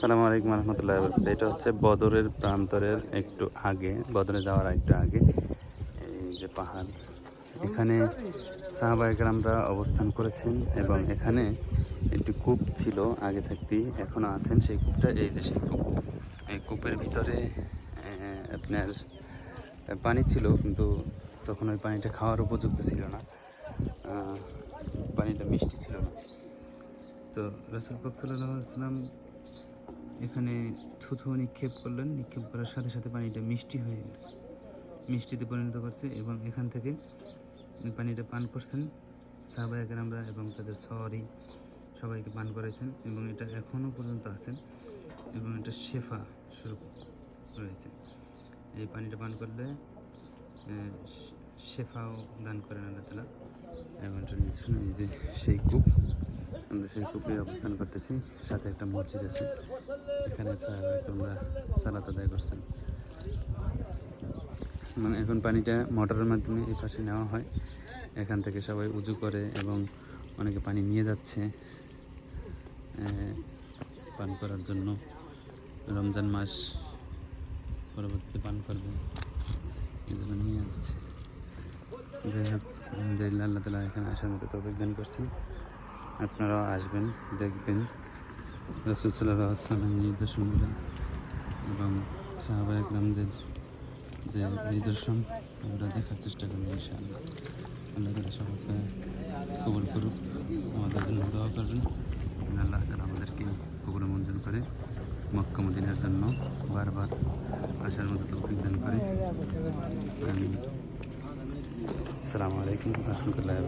সালামু আলাইকুম রহমতুল্লাহ এটা হচ্ছে বদরের প্রান্তরের একটু আগে, বদরে যাওয়ার একটু আগে। এই যে পাহাড়। এখানে সাহাবা একরামরা অবস্থান করেছেন এবং এখানে একটি কূপ ছিল, আগে থাকতেই এখনও আছেন সেই কূপটা। এই যে সেই কূপ। এই কূপের ভিতরে আপনার পানি ছিল, কিন্তু তখন ওই পানিটা খাওয়ার উপযুক্ত ছিল না। পানিটা মিষ্টি ছিল না। তো রাসুল পাক সাল্লাহ এখানে থুথু নিক্ষেপ করলেন, নিক্ষেপ করার সাথে সাথে পানিটা মিষ্টি হয়ে গেছে। মিষ্টিতে পরিণত করছে এবং এখান থেকে পানিটা পান করছেন সাহবায়কের আমরা এবং তাদের সরি সবাইকে পান করেছেন এবং এটা এখনও পর্যন্ত আছেন এবং এটা শেফা শুরু রয়েছে এই পানিটা পান করলে শেফাও দান করেন আল্লাহ তালা এবং শুনে যে সেই কূপ সেই কূপে অবস্থান করতেছি। সাথে একটা মসজিদ আছে। এখানে আমরা সালাত আদায় করছেন। মানে এখন পানিটা মোটরের মাধ্যমে এই পাশে নেওয়া হয়। এখান থেকে সবাই উজু করে এবং অনেকে পানি নিয়ে যাচ্ছে। পান করার জন্য। রমজান মাস পরবর্তীতে পান করবে। এই জন্য নিয়ে আসছে। যাই হোক, আলহামদুলিল্লাহ, আল্লাহ তালা এখানে আসার মতো তৌফিক দান করছেন। আপনারাও আসবেন, দেখবেন। রসুল সাল্লাহ আসসালাম নিদর্শনগুলো এবং সাহাবা একরামদের যে নিদর্শন, আমরা দেখার চেষ্টা করব ইনশাআল্লাহ। আল্লাহ তালা সবাইকে কবুল করুক, আমাদের জন্য দোয়া করবেন। আল্লাহ তালা আমাদেরকে কবুল মঞ্জুর করে মক্কা মদিনার জন্য বারবার আসার মতো তৌফিক দান করে। আসসালামু আলাইকুম রহমতুল্লাহ